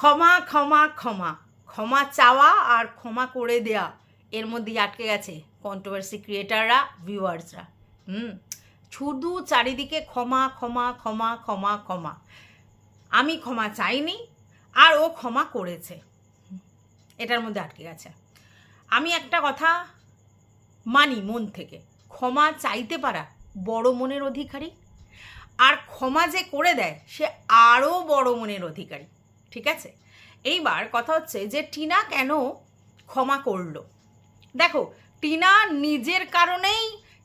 ক্ষমা ক্ষমা ক্ষমা। ক্ষমা চাওয়া আর ক্ষমা করে দেয়া এর মধ্যেই আটকে গেছে কন্ট্রোভার্সি ক্রিয়েটাররা ভিউয়ার্সরা হুম, শুধু চারিদিকে ক্ষমা ক্ষমা ক্ষমা ক্ষমা ক্ষমা। আমি ক্ষমা চাইনি আর ও ক্ষমা করেছে। এটার মধ্যে আটকে গেছে। আমি একটা কথা মানি মন থেকে, ক্ষমা চাইতে পারা বড় মনের অধিকারী, আর ক্ষমা যে করে দেয় সে আরও বড় মনের অধিকারী। ঠিক আছে? এইবার কথা হচ্ছে যে টিনা কেন ক্ষমা করল? দেখো, টিনা নিজের কারণেই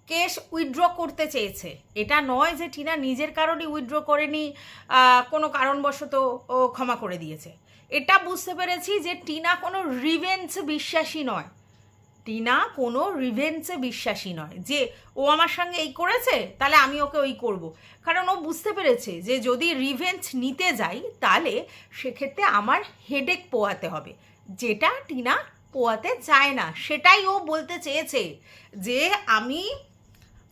কেস উইথড্র করতে চেয়েছে। এটা নয় যে টিনা নিজের কারণেই উইথড্র করেনি কোনো কারণবশত ও ক্ষমা করে দিয়েছে। এটা বুঝতে পেরেছি যে টিনা কোনো রিভেন্স বিশ্বাসী নয়। টিনা কোনো রিভেন্সে বিশ্বাসী নয়। যে ও আমার সঙ্গে এই করেছে, তাহলে আমি ওকে ওই করব। কারণ ও বুঝতে পেরেছে যে যদি রিভেঞ্চ নিতে যাই, তাহলে সেক্ষেত্রে আমার হেডেক পোয়াতে হবে। যেটা টিনা পোয়াতে চায় না, সেটাই ও বলতে চেয়েছে যে আমি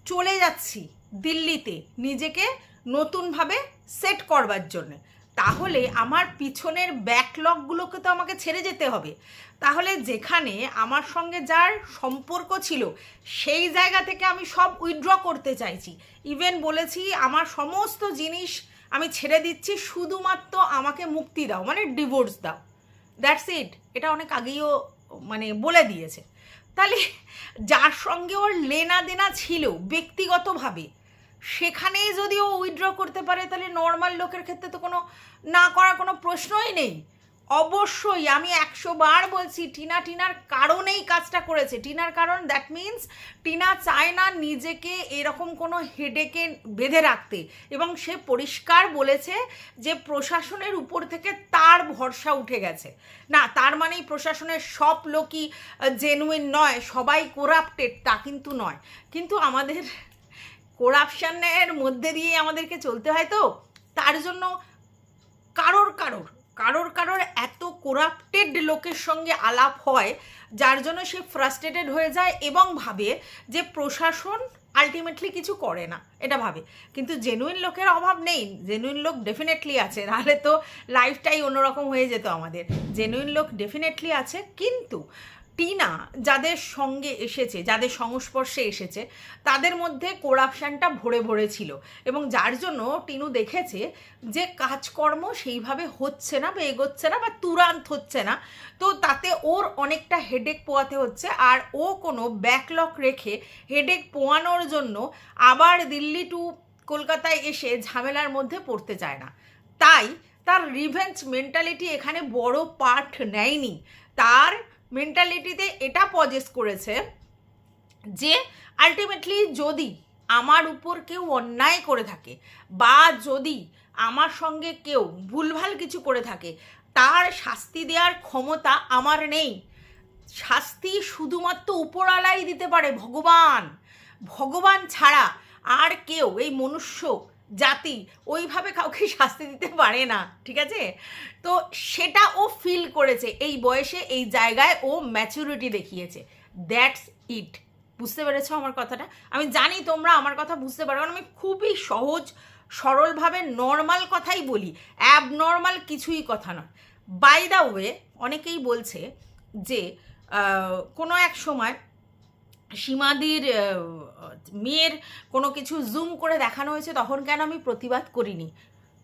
চলে যাচ্ছি দিল্লিতে নিজেকে নতুনভাবে সেট করবার জন্যে। তাহলে আমার পিছনের ব্যাকলগগুলোকে তো আমাকে ছেড়ে যেতে হবে। তাহলে যেখানে আমার সঙ্গে যার সম্পর্ক ছিল, সেই জায়গা থেকে আমি সব উইথড্র করতে চাইছি। ইভেন বলেছি, আমার সমস্ত জিনিস আমি ছেড়ে দিচ্ছি, শুধুমাত্র আমাকে মুক্তি দাও মানে ডিভোর্স দাও। দ্যাটস ইট এটা অনেক আগেইও মানে বলে দিয়েছে। তাহলে যার সঙ্গে ওর লেনা দেনা ছিল ব্যক্তিগতভাবে সেখানেই যদি ও উইথড্র করতে পারে, তাহলে নর্মাল লোকের ক্ষেত্রে তো কোনো, না করার কোনো প্রশ্নই নেই। অবশ্যই আমি একশো বার বলছি, টিনা, টিনার কারণেই কাজটা করেছে। টিনার কারণ দ্যাট মিন্স টিনা চায় না নিজেকে এরকম কোনো হেডেকে বেঁধে রাখতে। এবং সে পরিষ্কার বলেছে যে প্রশাসনের উপর থেকে তার ভরসা উঠে গেছে। না, তার মানেই প্রশাসনের সব লোকই জেনুইন নয়, সবাই কোরাপ্টেড তা কিন্তু নয়। কিন্তু আমাদের করাপশনের মধ্যে দিয়ে আমাদেরকে চলতে হয় তো? তার জন্য কারোর কারোর কারোর কারোর এত কোরাপ্টেড লোকের সঙ্গে আলাপ হয়, যার জন্য সে ফ্রাস্ট্রেটেড হয়ে যায় এবং ভাবে যে প্রশাসন আলটিমেটলি কিছু করে না, এটা ভাবে। কিন্তু জেনুইন লোকের অভাব নেই জেনুইন লোক ডেফিনেটলি আছে, নাহলে তো লাইফটাই অন্যরকম হয়ে যেত আমাদের। জেনুইন লোক ডেফিনেটলি আছে, কিন্তু টিনা যাদের সঙ্গে এসেছে, যাদের সংস্পর্শে এসেছে, তাদের মধ্যে কোরাপশানটা ভরে ভরে ছিল এবং যার জন্য টিনু দেখেছে যে কাজকর্ম সেইভাবে হচ্ছে না বা এগোচ্ছে না বা তুরান্ত হচ্ছে না। তো তাতে ওর অনেকটা হেডেক পোয়াতে হচ্ছে আর ও কোনো ব্যাকলক রেখে হেডেক পোয়ানোর জন্য আবার দিল্লি টু কলকাতায় এসে ঝামেলার মধ্যে পড়তে চায় না। তাই তার রিভেঞ্চ মেন্টালিটি এখানে বড় পার্ট নেয়নি। তার মেন্টালিটিতে এটা পজেস করেছে যে আলটিমেটলি যদি আমার উপর কেউ অন্যায় করে থাকে বা যদি আমার সঙ্গে কেউ ভুলভাল কিছু করে থাকে, তার শাস্তি দেওয়ার ক্ষমতা আমার নেই। শাস্তি শুধুমাত্র উপরালাই দিতে পারে ভগবান। ভগবান ছাড়া আর কেউ, এই মনুষ্য জাতি ওইভাবে কাউকে শাস্তি দিতে পারে না, ঠিক আছে? তো সেটা ও ফিল করেছে, এই বয়সে, এই জায়গায় ও ম্যাচুরিটি দেখিয়েছে। দ্যাটস ইট বুঝতে পেরেছ আমার কথাটা? আমি জানি তোমরা আমার কথা বুঝতে পারো আমি খুবই সহজ, সরলভাবে নর্মাল কথাই বলি। অ্যাব নর্মাল কিছুই কথা নয়। বাই দ্য ওয়ে অনেকেই বলছে যে কোনো এক সময় সীমাদির মেয়ের কোনো কিছু জুম করে দেখানো হয়েছে, তখন কেন আমি প্রতিবাদ করিনি?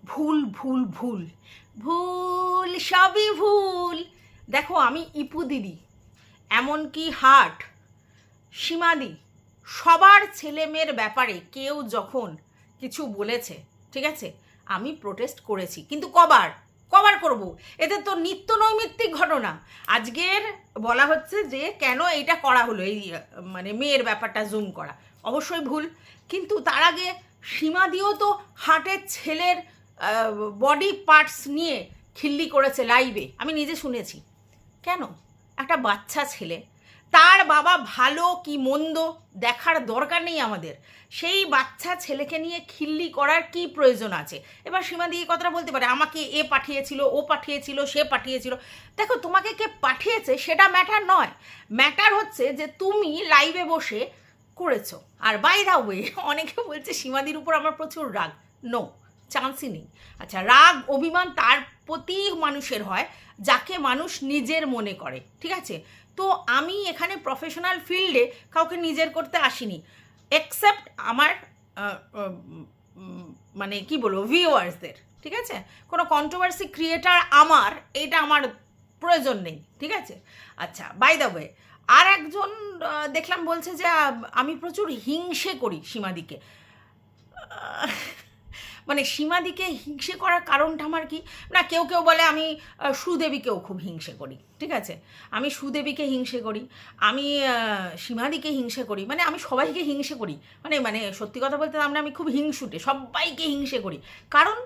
ভুল ভুল ভুল। ভুল, সবই ভুল। দেখো, আমি ইপু দিদি, এমনকি হাট, সীমাদি, সবার ছেলে মেয়ের ব্যাপারে কেউ যখন কিছু বলেছে, ঠিক আছে? আমি প্রোটেস্ট করেছি। কিন্তু কবার? কবার করব। এতে তো নিত্য নৈমিত্তিক ঘটনা। আজকের বলা হচ্ছে যে, কেন এইটা করা হলো, এই মানে মেয়ের ব্যাপারটা জুম করা। অবশ্যই ভুল। কিন্তু তার আগে সীমাদিও তো হাটের ছেলের বডি পার্টস নিয়ে খিল্লি করেছে লাইভে আমি নিজে শুনেছি। কেন? একটা বাচ্চা ছেলে। তার বাবা ভালো কি মন্দ দেখার দরকার নেই আমাদের। সেই বাচ্চা ছেলেকে নিয়ে খিল্লি করার কি প্রয়োজন আছে? এবার সীমা দিয়ে কথাটা বলতে পারে, আমাকে এ পাঠিয়েছিল, ও পাঠিয়েছিল, সে পাঠিয়েছিল। দেখো, তোমাকে কে পাঠিয়েছে সেটা ম্যাটার নয়। ম্যাটার হচ্ছে যে তুমি লাইভে বসে করেছ। আর বাই দা ওয়ে অনেকে বলছে সীমাদির উপর আমার প্রচুর রাগ। নো চান্সই নেই। আচ্ছা রাগ, অভিমান তার প্রতি মানুষের হয়, যাকে মানুষ নিজের মনে করে। ঠিক আছে? তো আমি এখানে প্রফেশনাল ফিল্ডে কাউকে নিজের করতে আসিনি। এক্সেপ্ট আমার মানে কি বলব ভিউয়ার্সদের ঠিক আছে? কোনো কন্ট্রোভার্সি ক্রিয়েটার আমার, এটা আমার প্রয়োজন নেই, ঠিক আছে? আচ্ছা বাই দ্য ওয়ে আর একজন দেখলাম বলছে যে আমি প্রচুর হিংসে করি সীমাদিকে। মানে সীমাদিকে হিংসে করার কারণটা আমার কি? না, কেউ কেউ বলে আমি সুদেবীকেও খুব হিংসে করি, ঠিক আছে? আমি সুদেবীকে হিংসে করি, আমি সীমাদিকে হিংসে করি মানে আমি সবাইকে হিংসে করি মানে মানে সত্যি কথা বলতে আমরা, আমি খুব হিংসুটে, সবাইকে হিংসে করি। কারণ,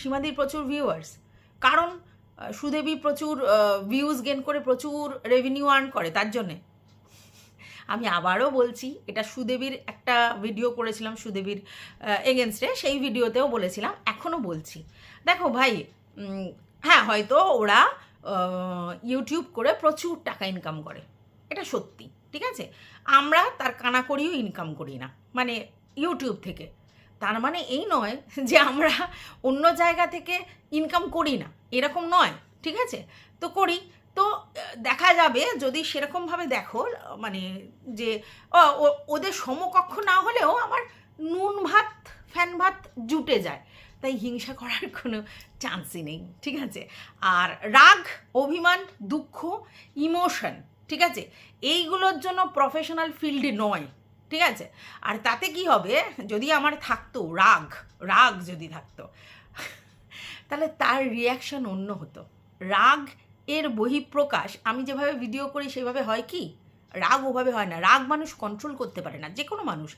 সীমাদির প্রচুর ভিউয়ার্স কারণ সুদেবী প্রচুর ভিউজ গেন করে প্রচুর রেভিনিউ আর্ন করে, তার জন্যে। আমি আবারও বলছি, এটা সুদেবীর একটা ভিডিও করেছিলাম, সুদেবীর এগেনস্টে সেই ভিডিওতেও বলেছিলাম এখনও বলছি। দেখো ভাই হ্যাঁ হয়তো ওরা ইউটিউব করে প্রচুর টাকা ইনকাম করে। এটা সত্যি, ঠিক আছে? আমরা তার কানা করিও ইনকাম করি না মানে ইউটিউব থেকে। তার মানে এই নয় যে আমরা অন্য জায়গা থেকে ইনকাম করি না, এরকম নয়, ঠিক আছে? তো করি তো দেখা যাবে যদি সেরকমভাবে দেখো মানে যে ওদের সমকক্ষ না হলেও আমার নুন ভাত, ফ্যান ভাত জুটে যায়। তাই হিংসা করার কোনো চান্সই নেই, ঠিক আছে? আর রাগ, অভিমান, দুঃখ, ইমোশন, ঠিক আছে? এইগুলোর জন্য প্রফেশনাল ফিল্ডে নয়, ঠিক আছে? আর তাতে কি হবে, যদি আমার থাকতো রাগ রাগ যদি থাকতো, তাহলে তার রিয়াকশন অন্য হতো। রাগ এর বহিঃপ্রকাশ আমি যেভাবে ভিডিও করি সেভাবে হয় কি? রাগ ওভাবে হয় না। রাগ মানুষ কন্ট্রোল করতে পারে না যে কোনো মানুষ।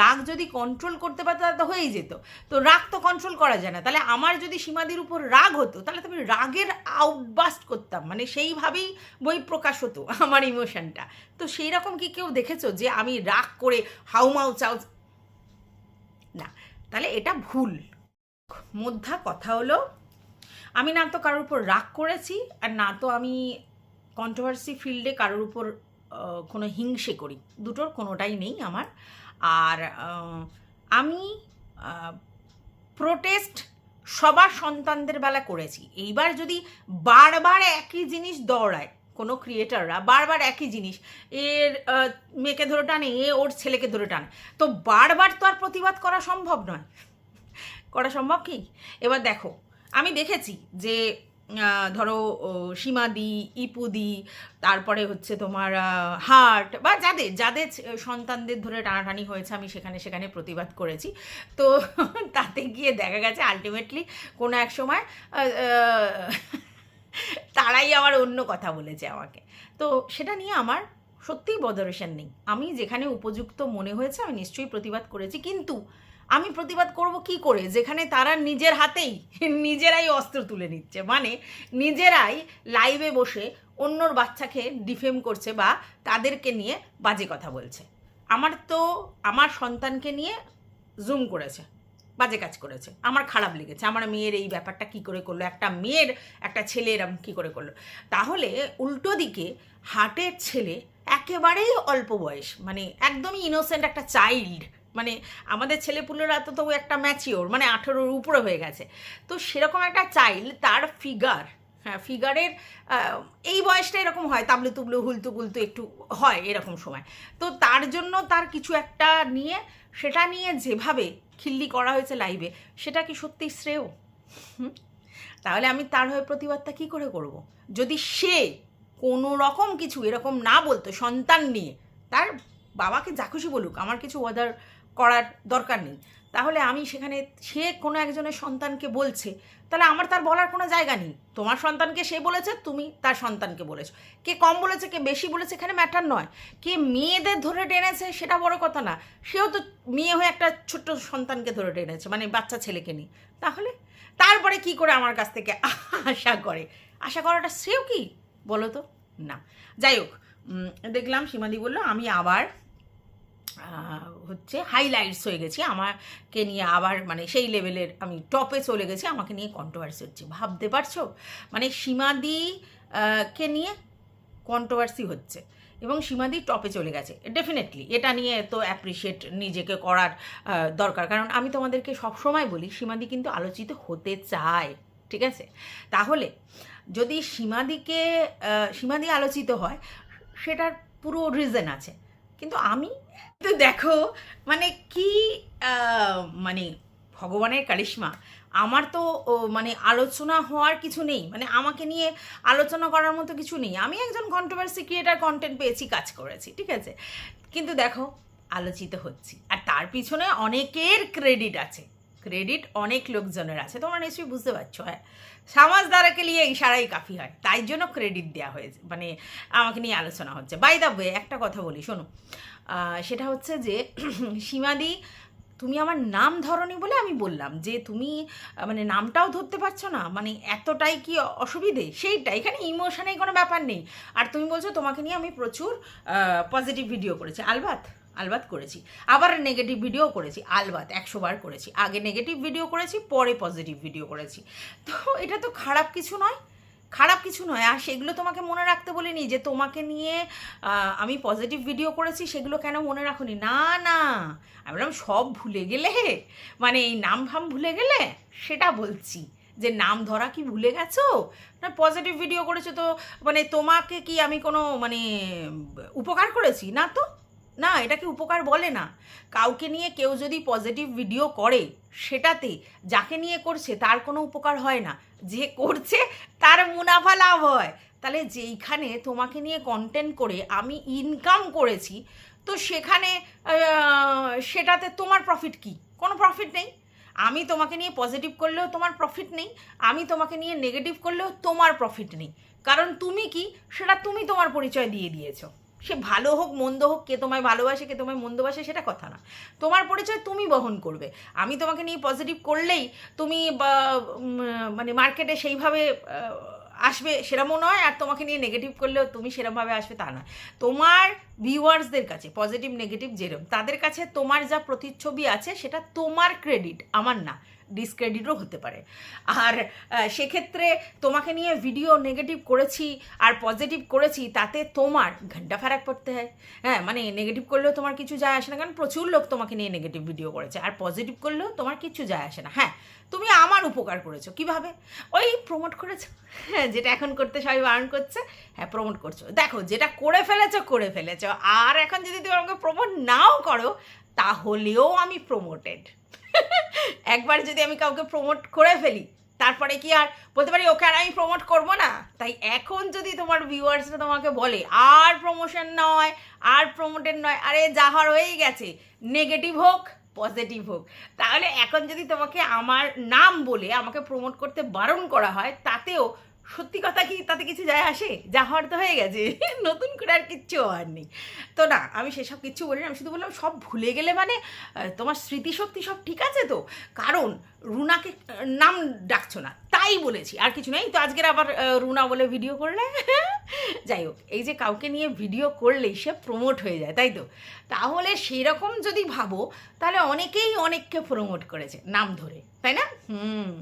রাগ যদি কন্ট্রোল করতে পারতো তাহলে তো হয়েই যেত। তো রাগ তো কন্ট্রোল করা যায় না। তাহলে আমার যদি সীমাদির উপর রাগ হতো, তাহলে তো আমি রাগের আউটবাস্ট করতাম। মানে সেইভাবেই বহিঃপ্রকাশ হতো আমার ইমোশনটা তো সেই রকম কি কেউ দেখেছ যে আমি রাগ করে হাউমাউ চাউ না, তাহলে এটা ভুল। মধ্যা কথা হলো আমি না তো কারোর উপর রাগ করেছি আর না তো আমি কন্ট্রোভার্সি ফিল্ডে কারোর উপর কোনো হিংসে করি। দুটোর কোনোটাই নেই আমার। আর আমি প্রোটেস্ট সবার সন্তানদের বেলা করেছি। এইবার যদি বারবার একই জিনিস দৌড়ায় কোনো ক্রিয়েটাররা বারবার একই জিনিস, এর মেয়েকে ধরে টানে, এ ওর ছেলেকে ধরে টানে, তো বারবার তো আর প্রতিবাদ করা সম্ভব নয়। করা সম্ভব কি? এবার দেখো আমি দেখেছি যে ধরো সীমাদি ইপুদি তারপরে হচ্ছে তোমার হার্ট বা যাদের যাদের সন্তানদের ধরে টানাটানি হয়েছে, আমি সেখানে সেখানে প্রতিবাদ করেছি। তো তাতে গিয়ে দেখা গেছে আলটিমেটলি কোনো এক সময় তারাই আবার অন্য কথা বলেছে আমাকে। তো সেটা নিয়ে আমার সত্যিই বদরেশন নেই। আমি যেখানে উপযুক্ত মনে হয়েছে, আমি নিশ্চয়ই প্রতিবাদ করেছি। কিন্তু আমি প্রতিবাদ করব কি করে? যেখানে তারা নিজের হাতেই, নিজেরাই অস্ত্র তুলে নিচ্ছে। মানে নিজেরাই লাইভে বসে অন্যর বাচ্চাকে ডিফেম করছে বা তাদেরকে নিয়ে বাজে কথা বলছে। আমার তো, আমার সন্তানকে নিয়ে জুম করেছে, বাজে কাজ করেছে। আমার খারাপ লেগেছে। আমার মেয়ের এই ব্যাপারটা কি করে করল? একটা মেয়ের, একটা ছেলে এরম কী করে করল? তাহলে উল্টো দিকে হাটের ছেলে একেবারেই অল্প বয়স মানে একদমই ইনোসেন্ট একটা চাইল্ড মানে আমাদের ছেলেপুলেরা তো তো একটা ম্যাচিওর মানে আঠেরোর উপরে হয়ে গেছে তো সেরকম একটা চাইল্ড তার ফিগার হ্যাঁ ফিগারের এই বয়সটা এরকম হয় তাবলু তুবলু হুলতু গুলতু একটু হয় এরকম সময় তো তার জন্য তার কিছু একটা নিয়ে, সেটা নিয়ে যেভাবে খিল্লি করা হয়েছে লাইভে সেটা কি সত্যি শ্রেয়? তাহলে আমি তার হয়ে প্রতিবাদটা কি করে করব। যদি সে কোনো রকম কিছু এরকম না বলতো সন্তান নিয়ে, তার বাবাকে যা খুশি বলুক, আমার কিছু অর্ডার করার দরকার নেই। তাহলে আমি সেখানে সে কোনো একজনের সন্তানকে বলছে, তাহলে আমার তার বলার কোনো জায়গা নেই। তোমার সন্তানকে সে বলেছে, তুমি তার সন্তানকে বলেছ। কে কম বলেছে, কে বেশি বলেছে, এখানে ম্যাটার নয়। কে মেয়েদের ধরে টেনেছে, সেটা বড় কথা না। সেও তো মেয়ে হয়ে একটা ছোট্ট সন্তানকে ধরে টেনেছে মানে বাচ্চা ছেলেকে নিয়ে। তাহলে তারপরে কি করে আমার কাছ থেকে আশা করে? আশা করাটা সেও কি? বলো তো? না। যাই হোক দেখলাম সীমাদি বলল, আমি আবার হচ্ছে হাইলাইটস হয়ে গেছি। আমাকে নিয়ে আবার মানে সেই লেভেলের আমি টপে চলে গেছি। আমাকে নিয়ে কন্ট্রোভার্সি হচ্ছে। ভাবতে পারছ? মানে সীমাদি কে নিয়ে কন্ট্রোভার্সি হচ্ছে এবং সীমাদি টপে চলে গেছে। ডেফিনেটলি এটা নিয়ে তো অ্যাপ্রিসিয়েট নিজেকে করার দরকার। কারণ আমি তোমাদেরকে সবসময় বলি, সীমাদি কিন্তু আলোচিত হতে চায়। ঠিক আছে? তাহলে যদি সীমাদিকে সীমাদি আলোচিত হয়, সেটার পুরো রিজন আছে। কিন্তু আমি তো দেখো মানে কি মানে ভগবানের কারিশ্মা। আমার তো মানে আলোচনা হওয়ার কিছু নেই। মানে আমাকে নিয়ে আলোচনা করার মতো কিছু নেই। আমি একজন কন্ট্রোভার্সি ক্রিয়েটার কন্টেন্ট পেয়েছি, কাজ করেছি, ঠিক আছে? কিন্তু দেখো, আলোচিত হচ্ছি। আর তার পিছনে অনেকের ক্রেডিট আছে। ক্রেডিট অনেক লোকজনের আছে। তোমরা নিশ্চয়ই বুঝতে পারছ হ্যাঁ? সমাজদারাকে নিয়ে ইশারাই কাফি হয়। তাই জন্য ক্রেডিট দেওয়া হয়েছে। মানে আমাকে নিয়ে আলোচনা হচ্ছে। বাই দা ওয়ে একটা কথা বলি, শোনো। সেটা হচ্ছে যে সীমাদি, তুমি আমার নাম ধরনি বলে আমি বললাম যে তুমি মানে নামটাও ধরতে পারছ না মানে এতটাই কি অসুবিধে? সেইটা এখানে ইমোশনের কোনো ব্যাপার নেই। আর তুমি বলছো তোমাকে নিয়ে আমি প্রচুর পজিটিভ ভিডিও করেছি। আলবাত? আলবাত করেছি। আবার নেগেটিভ ভিডিও করেছি, আলবাত, একশো বার করেছি। আগে নেগেটিভ ভিডিও করেছি, পরে পজিটিভ ভিডিও করেছি। তো এটা তো খারাপ কিছু নয়, খারাপ কিছু নয়। আর সেগুলো তোমাকে মনে রাখতে বলিনি যে তোমাকে নিয়ে আমি পজিটিভ ভিডিও করেছি, সেগুলো কেন মনে রাখুনি? না না। আমি বললাম, সব ভুলে গেলে? মানে এই নাম ফাম ভুলে গেলে? সেটা বলছি। যে নাম ধরা কি ভুলে গেছো? না পজিটিভ ভিডিও করেছ তো মানে তোমাকে কি আমি কোনো মানে উপকার করেছি? না তো? না, এটাকে উপকার বলে না। কাউকে নিয়ে কেউ যদি পজিটিভ ভিডিও করে, সেটাতে যাকে নিয়ে করছে তার কোনো উপকার হয় না। যে করছে তার মুনাফা লাভ হয়। তাহলে যেইখানে তোমাকে নিয়ে কন্টেন্ট করে আমি ইনকাম করেছি, তো সেখানে সেটাতে তোমার প্রফিট কি? কোনো প্রফিট নেই। আমি তোমাকে নিয়ে পজিটিভ করলেও তোমার প্রফিট নেই। আমি তোমাকে নিয়ে নেগেটিভ করলেও তোমার প্রফিট নেই। কারণ তুমি কি? সেটা তুমি তোমার পরিচয় দিয়ে দিয়েছ। সে ভালো হোক, মন্দ হোক, কে তোমায় ভালোবাসে, কে তোমায় মন্দবাসে সেটা কথা না। তোমার পরিচয় তুমি বহন করবে। আমি তোমাকে নিয়ে পজিটিভ করলেই তুমি মানে মার্কেটে সেইভাবে আসবে সেরকমও নয়, আর তোমাকে নিয়ে নেগেটিভ করলেও তুমি সেরকমভাবে আসবে তা না। তোমার ভিউয়ার্সদের কাছে পজিটিভ নেগেটিভ যেরকম তাদের কাছে তোমার যা প্রতিচ্ছবি আছে, সেটা তোমার ক্রেডিট আমার না। ডিসক্রেডিটও হতে পারে। আর সেক্ষেত্রে তোমাকে নিয়ে ভিডিও নেগেটিভ করেছি আর পজিটিভ করেছি, তাতে তোমার ঘণ্টা ফারাক পড়তে হয়। হ্যাঁ মানে নেগেটিভ করলেও তোমার কিছু যায় আসে না, কারণ প্রচুর লোক তোমাকে নিয়ে নেগেটিভ ভিডিও করেছে। আর পজিটিভ করলেও তোমার কিছু যায় আসে না। হ্যাঁ তুমি আমার উপকার করেছ, কীভাবে? ওই প্রমোট করেছ। হ্যাঁ যেটা এখন করতে সবাই বারণ করছে। হ্যাঁ প্রমোট করছ। দেখো, যেটা করে ফেলেছো করে ফেলেছো। আর এখন যদি তুমি আমাকে প্রমোট নাও করো, তাহলেও আমি প্রমোটেড একবার যদি আমি কাউকে প্রমোট করে ফেলি, তারপরে কি আর বলতে পারি, ওকে আর আমি প্রমোট করব না? তাই এখন যদি তোমার ভিউয়ার্সরা তোমাকে বলে, আর প্রমোশন নয়, আর প্রমোটের নয়, আরে যাহার হয়েই গেছে নেগেটিভ হোক পজিটিভ হোক। তাহলে এখন যদি তোমাকে আমার নাম বলে আমাকে প্রমোট করতে বারণ করা হয়, তাতেও সত্যি কথা কি তাতে কিছু যায় আসে? যা হওয়ার তো হয়ে গেছে। নতুন করে আর কিচ্ছু হওয়ার নেই। তো না, আমি সেসব কিচ্ছু বলি না আমি শুধু বললাম সব ভুলে গেলে মানে তোমার স্মৃতিশক্তি সব ঠিক আছে তো? কারণ রুনাকে নাম ডাকছো না, তাই বলেছি, আর কিছু নেই। তো আজকের আবার রুনা বলে ভিডিও করলে, যাই হোক, এই যে কাউকে নিয়ে ভিডিও করলেই সে প্রমোট হয়ে যায়, তাই তো? তাহলে সেরকম যদি ভাবো, তাহলে অনেকেই অনেককে প্রমোট করেছে, নাম ধরে, তাই না? হুম,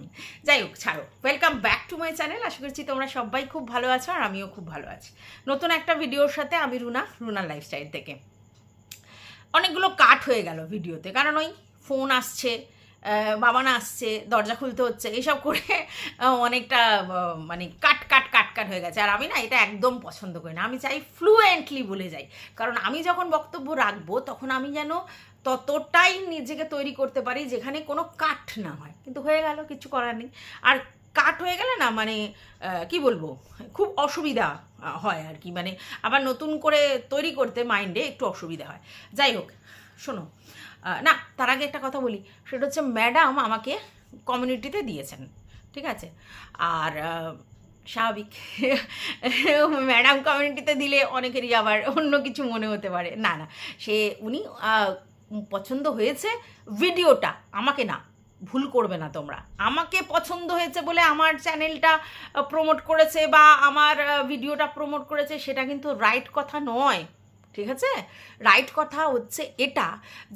যাই হোক, ছাড়ো। Welcome back to my channel আশা করছি তোমরা সবাই খুব ভালো আছো আর আমিও খুব ভালো আছি। নতুন একটা ভিডিওর সাথে আমি রুনা রুনার লাইফস্টাইল থেকে। অনেকগুলো কাট হয়ে গেল ভিডিওতে কারণ ওই ফোন আসছে বাবানা আসছে, দরজা খুলতে হচ্ছে এইসব করে অনেকটা মানে কাট কাট কাট কাট হয়ে গেছে। আর আমি না এটা একদম পছন্দ করি না। আমি চাই ফ্লুয়েন্টলি বলে যাই। কারণ আমি যখন বক্তব্য রাখব, তখন আমি যেন ততটাই নিজেকে তৈরি করতে পারি যেখানে কোনো কাট না হয়। কিন্তু হয়ে গেল, কিছু করার নেই। আর কাট হয়ে গেলে না মানে কি বলব, খুব অসুবিধা হয় আর কি। মানে আবার নতুন করে তৈরি করতে মাইন্ডে একটু অসুবিধা হয়। যাই হোক, শোনো। না, তার আগে একটা কথা বলি। সেটা হচ্ছে ম্যাডাম আমাকে কমিউনিটিতে দিয়েছেন, ঠিক আছে? আর স্বাভাবিক। ম্যাডাম কমিউনিটিতে দিলে অনেকেরই আবার অন্য কিছু মনে হতে পারে। না না, সে উনি পছন্দ হয়েছে ভিডিওটা। আমাকে না, ভুল করবে না তোমরা। আমাকে পছন্দ হয়েছে বলে আমার চ্যানেলটা প্রমোট করেছে বা আমার ভিডিওটা প্রমোট করেছে, সেটা কিন্তু রাইট কথা নয়। ঠিক আছে? রাইট কথা হচ্ছে এটা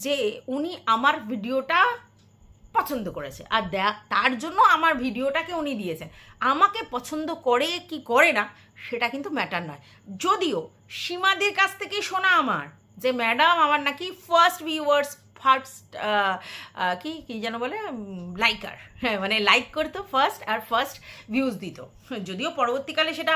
যে উনি আমার ভিডিওটা পছন্দ করেছে। আর তার জন্য আমার ভিডিওটাকে উনি দিয়েছেন। আমাকে পছন্দ করে কি করে না, সেটা কিন্তু ম্যাটার নয়। যদিও সীমাদের কাছ থেকেই শোনা আমার যে ম্যাডাম আমার নাকি ফার্স্ট ভিউয়ার্স ফার্স্ট কি কি যেন বলে লাইকার হ্যাঁ মানে লাইক করতো ফার্স্ট আর ফার্স্ট ভিউজ দিত। যদিও পরবর্তীকালে সেটা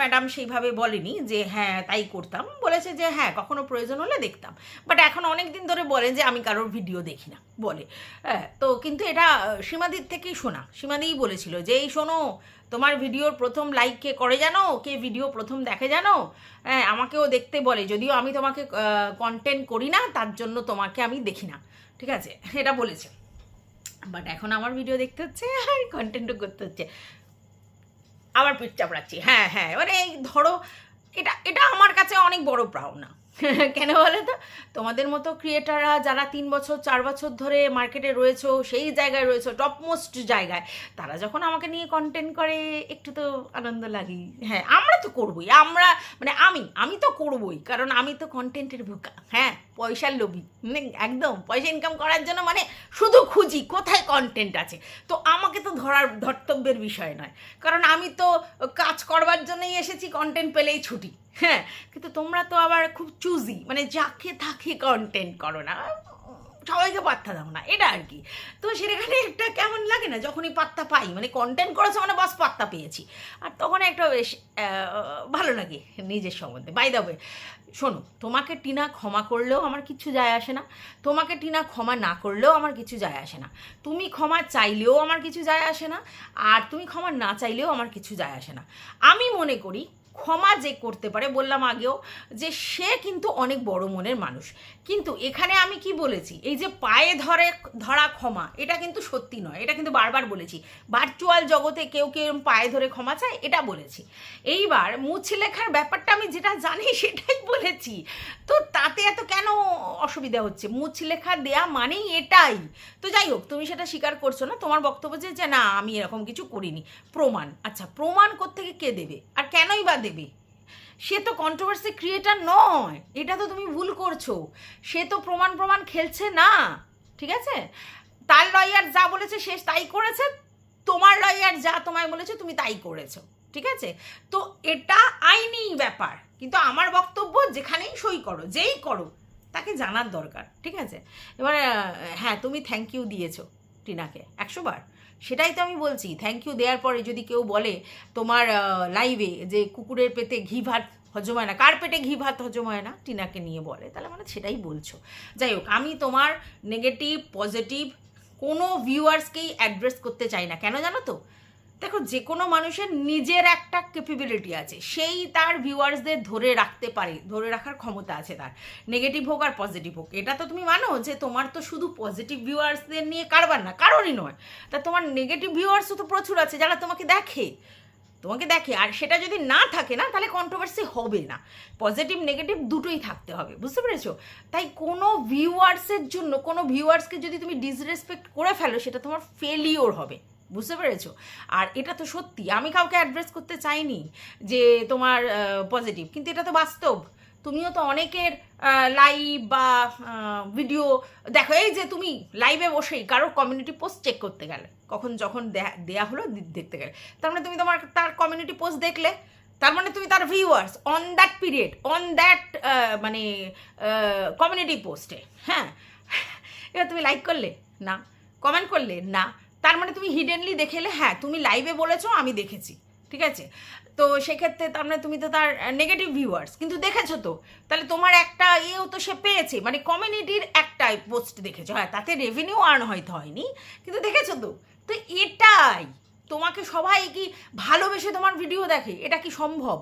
ম্যাডাম সেইভাবে বলেনি যে হ্যাঁ তাই করতাম। বলেছে যে হ্যাঁ কখনো প্রয়োজন হলে দেখতাম। বাট এখন অনেক দিন ধরে বলে যে, আমি কারোর ভিডিও দেখি না, বলে। হ্যাঁ তো কিন্তু এটা সীমাদির থেকেই শোনা। সীমাদিই বলেছিল যে, এই শোনো তোমার ভিডিওর প্রথম লাইক কে করে জানো? কে ভিডিও প্রথম দেখে জানো? হ্যাঁ আমাকেও দেখতে বলে। যদিও আমি তোমাকে কন্টেন্ট করি না, তার জন্য তোমাকে আমি দেখি না। ঠিক আছে? এটা বলেছে। বাট এখন আমার ভিডিও দেখতে হচ্ছে, আর কন্টেন্টও করতে হচ্ছে। আবার পিঠ চাপড়াচ্ছি। হ্যাঁ হ্যাঁ মানে এই ধরো, এটা এটা আমার কাছে অনেক বড় পাওনা কেন বলে তো? তোমাদের মতো ক্রিয়েটাররা যারা তিন বছর, চার বছর ধরে মার্কেটে রয়েছো, সেই জায়গায় রয়েছো টপমোস্ট জায়গায়, তারা যখন আমাকে নিয়ে কন্টেন্ট করে, একটু তো আনন্দ লাগেই। হ্যাঁ আমরা তো করবোই। আমরা মানে আমি আমি তো করবোই, কারণ আমি তো কন্টেন্টের ভুকা হ্যাঁ পয়সার লোভী। একদম। পয়সা ইনকাম করার জন্য মানে শুধু খুঁজি, কোথায় কন্টেন্ট আছে? তো আমাকে তো ধরার ধর্তব্যের বিষয় নয়। কারণ আমি তো কাজ করবার জন্যই এসেছি কন্টেন্ট পেলেই ছুটি। হ্যাঁ কিন্তু তোমরা তো আবার খুব চুজি মানে যাকে তাকে কন্টেন্ট করো না। সবাইকে পাত্তা দাও না, এটা আর কি। তো সেখানে একটা কেমন লাগে না, যখনই পাত্তা পাই মানে কন্টেন্ট করেছে মানে বাস পাত্তা পেয়েছি। আর তখন একটা বেশ ভালো লাগে নিজের সম্বন্ধে। বাই দাবে শোনো, তোমাকে টিনা ক্ষমা করলেও আমার কিছু যায় আসে না। তোমাকে টিনা ক্ষমা না করলেও আমার কিছু যায় আসে না। তুমি ক্ষমা চাইলেও আমার কিছু যায় আসে না, আর তুমি ক্ষমা না চাইলেও আমার কিছু যায় আসে না। আমি মনে করি ক্ষমা যে করতে পারে, বললাম আগেও যে সে কিন্তু অনেক বড় মনের মানুষ। কিন্তু এখানে আমি কি বলেছি? এই যে পায়ে ধরে ধরা ক্ষমা, এটা কিন্তু সত্যি নয়। এটা কিন্তু বারবার বলেছি। ভার্চুয়াল জগতে কেউ কেউ পায়ে ধরে ক্ষমা চায়, এটা বলেছি। এইবার মুছে লেখার ব্যাপারটা আমি যেটা জানি, সেটাই বলেছি। তো তাতে এত কেন অসুবিধা হচ্ছে? মুছ লেখা দেয়া মানেই এটাই। তো যাই হোক, তুমি সেটা স্বীকার করছ না, তোমার বক্তব্য যে না, আমি এরকম কিছু করিনি। প্রমাণ আচ্ছা প্রমাণ কোত্থেকে কে দেবে? আর কেনই বা দেবে সে তো কন্ট্রোভার্সি ক্রিয়েটার নয়। এটা তো তুমি ভুল করছ। সে তো প্রমাণ প্রমাণ খেলছে না। ঠিক আছে? তার লয়ার যা বলেছে সে তাই করেছে। তোমার লয়ার যা তোমায় বলেছে তুমি তাই করেছ। ঠিক আছে? তো এটা আইনি ব্যাপার। কিন্তু আমার বক্তব্য যেখানেই সই করো, যেই করো, তাকে জানার দরকার। ঠিক আছে? এবার হ্যাঁ তুমি থ্যাংক ইউ দিয়েছ টিনাকে। একশোবার বার। সেটাই তো আমি বলছি। থ্যাংক ইউ দেওয়ার পরে যদি কেউ বলে তোমার লাইভে যে কুকুরের পেতে ঘি ভাত হজম হয় না, কার পেটে ঘি ভাত হজম হয় না? টিনাকে নিয়ে বলে। তাহলে মানে সেটাই বলছো। যাই হোক, আমি তোমার নেগেটিভ পজিটিভ কোনো ভিউয়ার্সকেই অ্যাড্রেস করতে চাই না। কেন জানো তো? দেখো যে কোনো মানুষের নিজের একটা ক্যাপাবিলিটি আছে। সেই তার ভিউয়ার্সদের ধরে রাখতে পারে, ধরে রাখার ক্ষমতা আছে তার। নেগেটিভ হোক আর পজিটিভ হোক। এটা তো তুমি মানো যে তোমার তো শুধু পজিটিভ ভিউয়ার্সদের নিয়ে কারবার না, কারোরই নয়। তা তোমার নেগেটিভ ভিউয়ার্সও তো প্রচুর আছে, যারা তোমাকে দেখে। তোমাকে দেখে। আর সেটা যদি না থাকে না, তাহলে কন্ট্রোভার্সি হবে না। পজিটিভ নেগেটিভ দুটোই থাকতে হবে, বুঝতে পেরেছ? তাই কোনো ভিউয়ার্সের জন্য, কোনো ভিউয়ার্সকে যদি তুমি ডিসরেসপেক্ট করে ফেলো, সেটা তোমার ফেলিওর হবে। বুঝতে পেরেছ? আর এটা তো সত্যি, আমি কাউকে অ্যাড্রেস করতে চাইনি যে তোমার পজিটিভ কিন্তু এটা তো বাস্তব। তুমিও তো অনেকের লাইভ বা ভিডিও দেখো, এই যে তুমি লাইভে বসেই কারোর কমিউনিটি পোস্ট চেক করতে গেলে, কখন যখন দেয়া- দেয়া হলো দেখতে গেলে। তার মানে তুমি তোমার, তার কমিউনিটি পোস্ট দেখলে, তার মানে তুমি তার viewers on that period on that মানে কমিউনিটি পোস্টে হ্যাঁ? এবার তুমি লাইক করলে, না। কমেন্ট করলে, না। তার মানে তুমি হিডেনলি দেখেলে হ্যাঁ তুমি লাইভে বলেছ, আমি দেখেছি, ঠিক আছে? তো সেক্ষেত্রে তার মানে তুমি তো তার নেগেটিভ ভিউয়ার্স কিন্তু দেখেছ তো? তাহলে তোমার একটা ইয়েও তো সে পেয়েছে মানে কমিউনিটির একটা পোস্ট দেখেছ হ্যাঁ তাতে রেভিনিউ আর্ন হয়তো হয়নি, কিন্তু দেখেছ তো? তো এটাই, তোমাকে সবাই কি ভালোবেসে তোমার ভিডিও দেখে? এটা কি সম্ভব?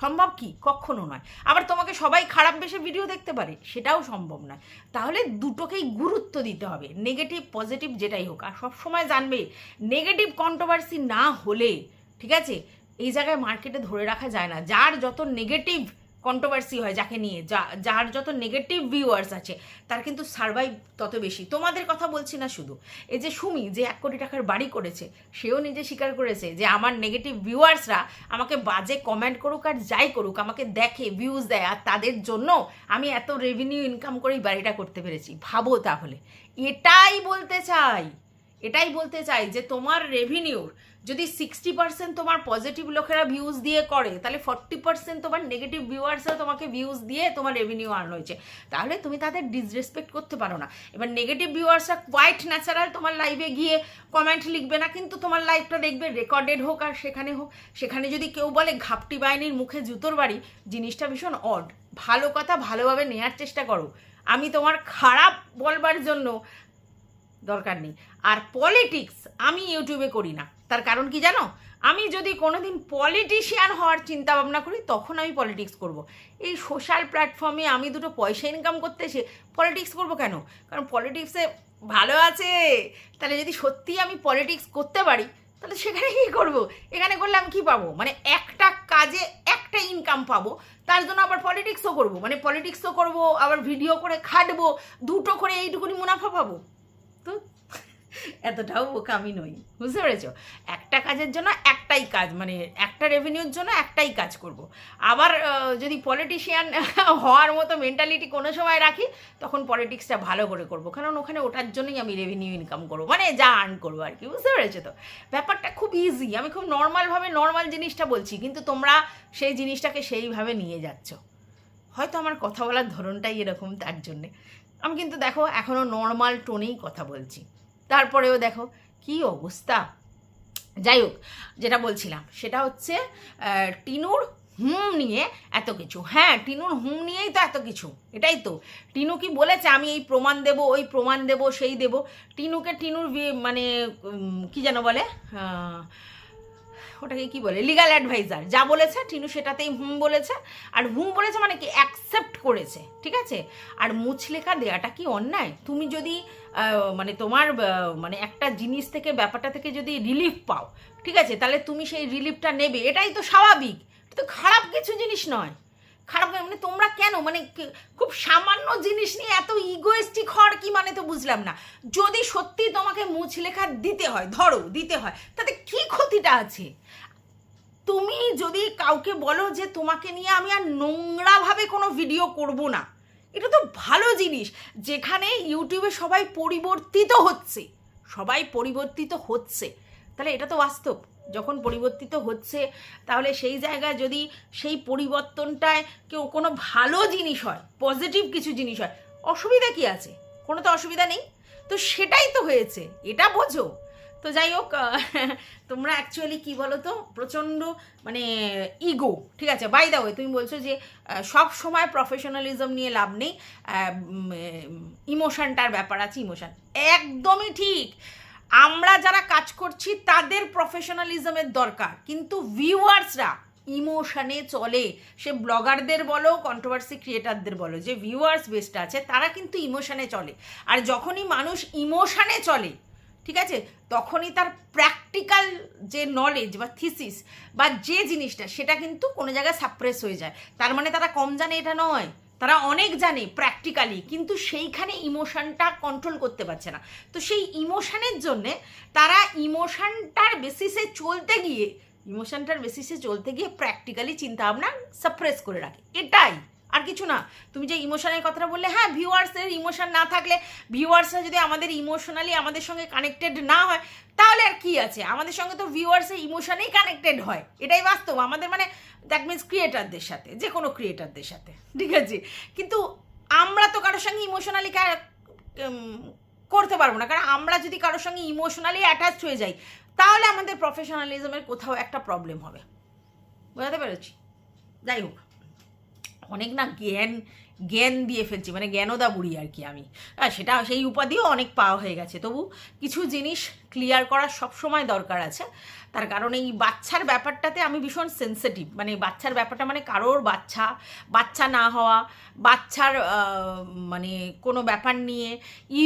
সম্ভব কি? কখনো নয়। আবার তোমাকে সবাই খারাপ বেশে ভিডিও দেখতে পারে, সেটাও সম্ভব নয়। তাহলে দুটোকেই গুরুত্ব দিতে হবে নেগেটিভ পজিটিভ যেটাই হোক। আর সবসময় জানবে নেগেটিভ কন্ট্রোভার্সি না হলে, ঠিক আছে? এই জায়গায় মার্কেটে ধরে রাখা যায় না। যার যত নেগেটিভ কন্ট্রোভার্সি হয় যাকে নিয়ে, যা, যার যত নেগেটিভ ভিউয়ার্স আছে, তার কিন্তু সার্ভাইভ তত বেশি। তোমাদের কথা বলছি না শুধু। এই যে সুমি যে এক কোটি টাকার বাড়ি করেছে, সেও নিজে স্বীকার করেছে যে আমার নেগেটিভ ভিউয়ার্সরা আমাকে বাজে কমেন্ট করুক আর যাই করুক, আমাকে দেখে ভিউজ দেয়, আর তাদের জন্য আমি এত রেভিনিউ ইনকাম করেই বাড়িটা করতে পেরেছি। ভাবো তাহলে। এটাই বলতে চাই। এটাই বলতে চাই যে তোমার রেভিনিউর যদি সিক্সটি পার্সেন্ট তোমার পজিটিভ লোকেরা ভিউজ দিয়ে করে, তাহলে ফর্টি পার্সেন্ট তোমার নেগেটিভ ভিউয়ার্সরা তোমাকে ভিউজ দিয়ে তোমার রেভিনিউ আর্ন হয়েছে। তাহলে তুমি তাদের ডিসরেসপেক্ট করতে পারো না। এবার নেগেটিভ ভিউয়ার্সরা কোয়াইট ন্যাচারাল তোমার লাইভে গিয়ে কমেন্ট লিখবে না, কিন্তু তোমার লাইভটা দেখবে রেকর্ডেড হোক আর সেখানে হোক। সেখানে যদি কেউ বলে ঘাপটি বাহিনীর মুখে জুতোর বাড়ি, জিনিসটা ভীষণ অড ভালো কথা ভালোভাবে নেওয়ার চেষ্টা করো। আমি তোমার খারাপ বলবার জন্য দরকার নেই। আর পলিটিক্স আমি ইউটিউবে করি না। তার কারণ কি জানো? আমি যদি কোনোদিন পলিটিশিয়ান হওয়ার চিন্তা ভাবনা করি, তখন আমি পলিটিক্স করব। এই সোশ্যাল প্ল্যাটফর্মে আমি দুটো পয়সা ইনকাম করতে এসে পলিটিক্স করব কেন? কারণ পলিটিক্সে ভালো আছে। তাহলে যদি সত্যি আমি পলিটিক্স করতে পারি, তাহলে সেখানে কী করব? এখানে করলে আমি কী পাবো? মানে একটা কাজে একটা ইনকাম পাবো। তার জন্য আবার পলিটিক্সও করব। মানে পলিটিক্সও করব, আবার ভিডিও করে খাটবো, দুটো করে এইটুকুনি মুনাফা পাবো। তো এতটাও বোকা আমি নই, বুঝতে পেরেছ? একটা কাজের জন্য একটাই কাজ মানে একটা রেভিনিউর জন্য একটাই কাজ করব। আবার যদি পলিটিশিয়ান হওয়ার মতো মেন্টালিটি কোনো সময় রাখি, তখন পলিটিক্সটা ভালো করে করব। কারণ ওখানে ওটার জন্যই আমি রেভিনিউ ইনকাম করব মানে যা আর্ন করব আর কি, বুঝতে পেরেছ তো? ব্যাপারটা খুব ইজি আমি খুব নর্মালভাবে নর্মাল জিনিসটা বলছি, কিন্তু তোমরা সেই জিনিসটাকে সেইভাবে নিয়ে যাচ্ছ। হয়তো আমার কথা বলার ধরনটাই এরকম তার জন্যে। আমি কিন্তু দেখো এখনও নর্মাল টোনেই কথা বলছি। তারপরেও দেখো কি অবস্থা। যাই হোক, যেটা বলছিলাম, সেটা হচ্ছে টিনুর হুম নিয়ে এত কিছু। হ্যাঁ টিনুর হুম নিয়েই তো এত কিছু। এটাই তো। টিনু কি বলেছে, আমি এই প্রমাণ দেব, ওই প্রমাণ দেব, সেই দেব। টিনুকে টিনুর মানে কি যেন বলে ওটাকে কি বলে? লিগাল অ্যাডভাইজার যা বলেছে, টিনু সেটাতেই হুম বলেছে। আর হুম বলেছে মানে কি? অ্যাকসেপ্ট করেছে। ঠিক আছে? আর মুছলেখা দেওয়াটা কি অন্যায়? তুমি যদি মানে তোমার মানে একটা জিনিস থেকে, ব্যাপারটা থেকে যদি রিলিফ পাও, ঠিক আছে? তাহলে তুমি সেই রিলিফটা নেবে। এটাই তো স্বাভাবিক। তো খারাপ কিছু জিনিস নয়। খারাপ মানে তোমরা কেন? মানে খুব সামান্য জিনিস নিয়ে এত ইগোয়েস্টিক হওয়ার কি মানে তো বুঝলাম না। যদি সত্যি তোমাকে মুছ লেখা দিতে হয়, ধরো, দিতে হয়, তাতে কি ক্ষতিটা আছে? তুমি যদি কাউকে বলো যে তোমাকে নিয়ে আমি আর নোংরাভাবে কোনো ভিডিও করব না, এটা তো ভালো জিনিস। যেখানে ইউটিউবে সবাই পরিবর্তিত হচ্ছে, সবাই পরিবর্তিত হচ্ছে। তাহলে এটা তো বাস্তব। যখন পরিবর্তিত হচ্ছে, তাহলে সেই জায়গায় যদি সেই পরিবর্তনটায় কেউ কোনো ভালো জিনিস হয় পজিটিভ কিছু জিনিস হয়, অসুবিধা কি আছে? কোনো তো অসুবিধা নেই। তো সেটাই তো হয়েছে। এটা বোঝো। তো যাই হোক তোমরা অ্যাকচুয়ালি কি বলো তো প্রচণ্ড মানে ইগো ঠিক আছে? বাই দা ওয়ে তুমি বলছো যে সব সময় প্রফেশনালিজম নিয়ে লাভ নেই ইমোশনটার ব্যাপার আছে ইমোশন একদমই ঠিক। আমরা যারা কাজ করছি, তাদের প্রফেশনালিজমের দরকার। কিন্তু ভিউয়ার্সরা ইমোশনে চলে। সে ব্লগারদের বলো কন্ট্রোভার্সি ক্রিয়েটারদের বলো, যে ভিউয়ার্স বেস্ট আছে, তারা কিন্তু ইমোশনে চলে। আর যখনই মানুষ ইমোশনে চলে ঠিক আছে? তখনই তার প্র্যাকটিক্যাল যে নলেজ বা থিসিস বা যে জিনিসটা, সেটা কিন্তু কোনো জায়গায় সাপ্রেস হয়ে যায়। তার মানে তারা কম জানে এটা নয়। তারা অনেক জানে প্র্যাকটিক্যালি কিন্তু সেইখানে ইমোশনটা কন্ট্রোল করতে পারছে না। তো সেই ইমোশনের জন্যে তারা ইমোশনটার বেসিসে চলতে গিয়ে ইমোশনটার বেসিসে চলতে গিয়ে প্র্যাকটিক্যালি চিন্তাভাবনা সাপ্রেস করে রাখে। এটাই। আর কিছু না। তুমি যে ইমোশনের কথাটা বললে হ্যাঁ ভিউয়ার্সের ইমোশন না থাকলে ভিউয়ার্সরা যদি আমাদের ইমোশনালি আমাদের সঙ্গে কানেক্টেড না হয়, তাহলে আর কি আছে? আমাদের সঙ্গে তো ভিউয়ার্সের ইমোশনেই কানেক্টেড হয়। এটাই বাস্তব। আমাদের মানে দ্যাট মিনস ক্রিয়েটারদের সাথে, যে কোনো ক্রিয়েটারদের সাথে। ঠিক আছে? কিন্তু আমরা তো কারোর সঙ্গে ইমোশনালি করতে পারব না। কারণ আমরা যদি কারোর সঙ্গে ইমোশনালি অ্যাটাচড হয়ে যাই, তাহলে আমাদের প্রফেশনালিজমের কোথাও একটা প্রবলেম হবে। বুঝতে পেরেছি? যাই হোক। অনেক না জ্ঞান জ্ঞান দিয়ে ফেলছি মানে জ্ঞানদা বুড়ি আর কি আমি। আর সেটা সেই উপাধিও অনেক পাওয়া হয়ে গেছে। তবু কিছু জিনিস ক্লিয়ার করার সবসময় দরকার আছে। তার কারণ এই বাচ্চার ব্যাপারটাতে আমি ভীষণ সেন্সিটিভ মানে বাচ্চার ব্যাপারটা মানে কারোর বাচ্চা বাচ্চা না হওয়া, বাচ্চার মানে কোনো ব্যাপার নিয়ে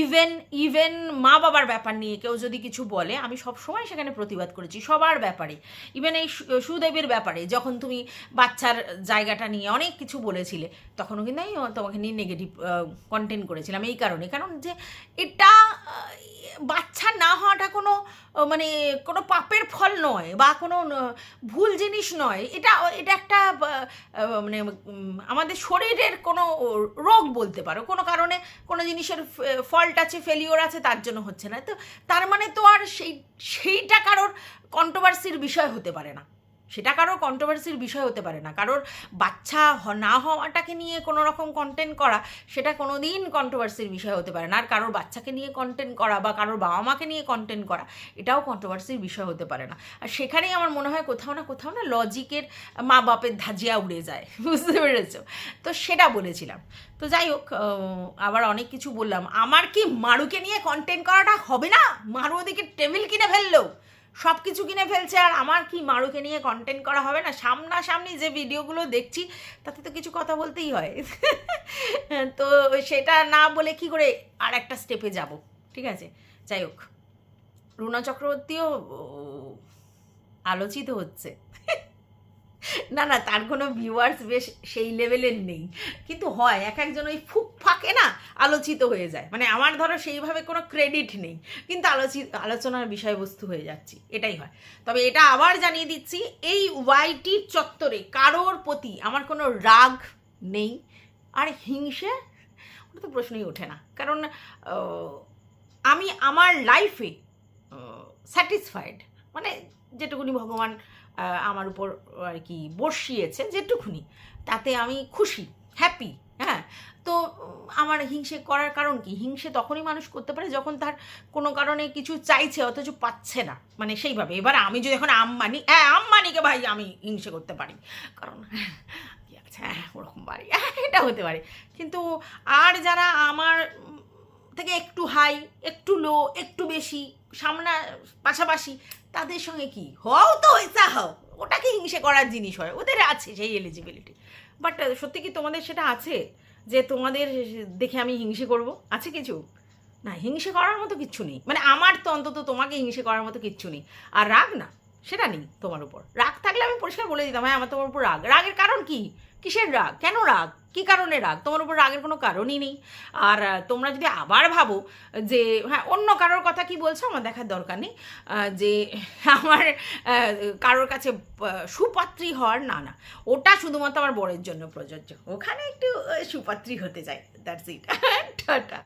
ইভেন ইভেন মা বাবার ব্যাপার নিয়ে কেউ যদি কিছু বলে, আমি সবসময় সেখানে প্রতিবাদ করেছি, সবার ব্যাপারে। ইভেন এই সুদেবের ব্যাপারে, যখন তুমি বাচ্চার জায়গাটা নিয়ে অনেক কিছু বলেছিলে, তখনও কিন্তু আমি তোমাকে নিয়ে নেগেটিভ কন্টেন্ট করেছিলাম এই কারণে। কারণ যে এটা বাচ্চা না হওয়াটা কোনো মানে কোনো পাপের ফল নয় বা কোনো ভুল জিনিস নয়। এটা এটা একটা মানে আমাদের শরীরের কোনো রোগ বলতে পারো। কোনো কারণে কোনো জিনিসের ফল্ট আছে ফেলিওর আছে, তার জন্য হচ্ছে না। তো তার মানে তো আর সেই, সেইটা কারোর কন্ট্রোভার্সির বিষয় হতে পারে না। সেটা কারোর কন্ট্রোভার্সির বিষয় হতে পারে না। কারোর বাচ্চা না হওয়াটাকে নিয়ে কোনো রকম কন্টেন্ট করা সেটা কোনো দিন কন্ট্রোভার্সির বিষয় হতে পারে না। আর কারোর বাচ্চাকে নিয়ে কন্টেন্ট করা বা কারোর বাবা মাকে নিয়ে কন্টেন্ট করা এটাও কন্ট্রোভার্সির বিষয় হতে পারে না। আর সেখানেই আমার মনে হয় কোথাও না কোথাও না লজিকের মা বাপের ধাজিয়া উড়ে যায়। বুঝতে পেরেছ? তো সেটা বলেছিলাম। তো যাই হোক আবার অনেক কিছু বললাম। আমার কি মারুকে নিয়ে কন্টেন্ট করাটা হবে না? মারু ওদিকে টেবিল কিনে ফেলল। সব কিছু কিনে ফেলছে আর আমার কি মারুকে নিয়ে কন্টেন্ট করা হবে না? সামনাসামনি যে ভিডিওগুলো দেখছি, তাতে তো কিছু কথা বলতেই হয়। তো সেটা না বলে কি করে আর একটা স্টেপে যাব? ঠিক আছে? যাই হোক। রুনা চক্রবর্তীও আলোচিত হচ্ছে। না না, তার কোনো ভিউয়ার্স বেশ সেই লেভেলের নেই। কিন্তু হয়, এক একজন ওই ফুক ফাঁকে না আলোচিত হয়ে যায়। মানে আমার ধরো সেইভাবে কোনো ক্রেডিট নেই, কিন্তু আলোচিত আলোচনার বিষয়বস্তু হয়ে যাচ্ছি, এটাই হয়। তবে এটা আবার জানিয়ে দিচ্ছি, এই ওয়াইটির চত্বরে কারোর প্রতি আমার কোনো রাগ নেই আর হিংসে ওটা তো প্রশ্নই ওঠে না। কারণ আমি আমার লাইফে স্যাটিসফাইড মানে যেটুকুনি ভগবান আমার উপর আর কি বসিয়েছে যেটুকুনি। তাতে আমি খুশি হ্যাপি হ্যাঁ। তো আমার হিংসে করার কারণ কি? হিংসে তখনই মানুষ করতে পারে যখন তার কোনো কারণে কিছু চাইছে, অথচ পাচ্ছে না। মানে সেইভাবে। এবার আমি যদি এখন আম্বানি হ্যাঁ আম্বানিকে ভাই আমি হিংসে করতে পারি। কারণ হ্যাঁ ওরকম বাড়ি। এটা হতে পারে। কিন্তু আর যারা আমার থেকে একটু হাই একটু লো একটু বেশি সামনা পাশাপাশি তাদের সঙ্গে কি? হও তো ওইসা হও। ওটা কি হিংসে করার জিনিস হয়। ওদের আছে সেই এলিজিবিলিটি বাট সত্যি কি তোমাদের সেটা আছে? যে তোমাদের দেখে আমি হিংসে করব? আছে কিছু? না, হিংসে করার মতো কিচ্ছু নেই। মানে আমার তো অন্তত তোমাকে হিংসে করার মতো কিচ্ছু নেই। আর রাগ না, সেটা নেই তোমার উপর। রাগ থাকলে আমি পরিষ্কার বলে দিতাম হ্যাঁ আমার তোমার উপর রাগ। রাগের কারণ কি? কিসের রাগ? কেন রাগ? কি কারণে রাগ? তোমার উপর রাগের কোনো কারণই নেই। আর তোমরা যদি আবার ভাবো যে হ্যাঁ অন্য কারোর কথা কি বলছো, আমার দেখার দরকার নেই। যে, আমার কারোর কাছে সুপাত্রী হওয়ার না না। ওটা শুধুমাত্র আমার বরের জন্য প্রযোজ্য। ওখানে একটু সুপাত্রী হতে যায় দ্যাটস ইট টাটা।